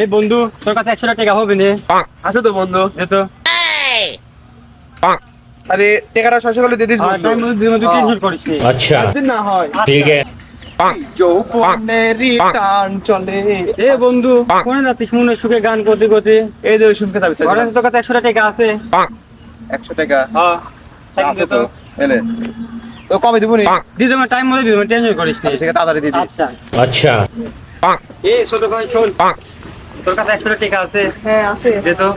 এ বন্ধু তোর কাছে একশো টাকা হবে নে। আছে তো বন্ধু। এ আরে টাকাটা ছয়শো করে দিয়ে দিস আচ্ছা না হয়। ঠিক আছে। সুখে গান করতে করতে? এই যে শুনতে তোর কাছে একশো টাকা আছে। একশো টাকা। হ্যাঁ তো। কবে দিব নি? দি টাইম মতো টেনশন করিস না। আচ্ছা, ঠিক আছে তাড়াতাড়ি আচ্ছা। আচ্ছা। এ ছোট ভাই তোর কাছে একশো টাকা আছে? হ্যাঁ তো।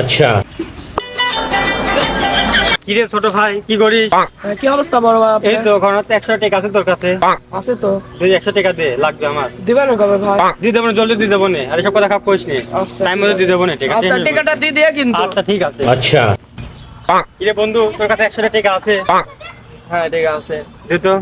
আচ্ছা। দে লাগবে আমার। দিবা দি দেব না জলদি দি দেব না। আরে কথা খাপ কইস নি। টাইম দি দেব আচ্ছা ঠিক আছে। আচ্ছা। কি রে বন্ধু তোর কাছে 100 টাকা আছে? হ্যাঁ টাকা আছে। দে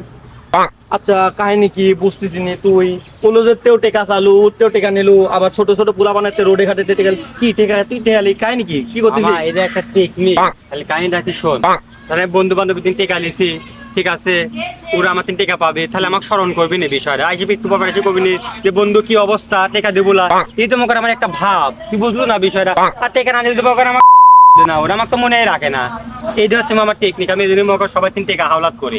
আচ্ছা কাহিনী কি? বুঝতেছি নি তুই। কলেজের তেও টেকা চালু তেও টেকা নিলু আবার ছোট ছোট পুলা বানাতে রোডে ঘাটে টেকা কি টেকা তুই টেকালি কাহিনী কি? কি করতেছিস? আমার এটা একটা টেকনিক খালি কাহিনীটা কি শোন। তাহলে বন্ধু বান্ধব দিন টেকা লিছি ঠিক আছে? ওরা আমার তিন টাকা পাবে। তাহলে আমাকে স্মরণ করবি না বিষয়টা। আইসি একটু এসে করবি নি। যে বন্ধু কি অবস্থা? টেকা দেবো না। এই তো মনে কর আমার একটা ভাব। তুই বুঝলো না বিষয়টা? আর টেকা না দিতে পারো আমার না। ওরা আমাকে তো মনে রাখে না। এই হচ্ছে আমার টেকনিক আমি এই জন্য মনে সবাই তিন টাকা হাওলাত করি।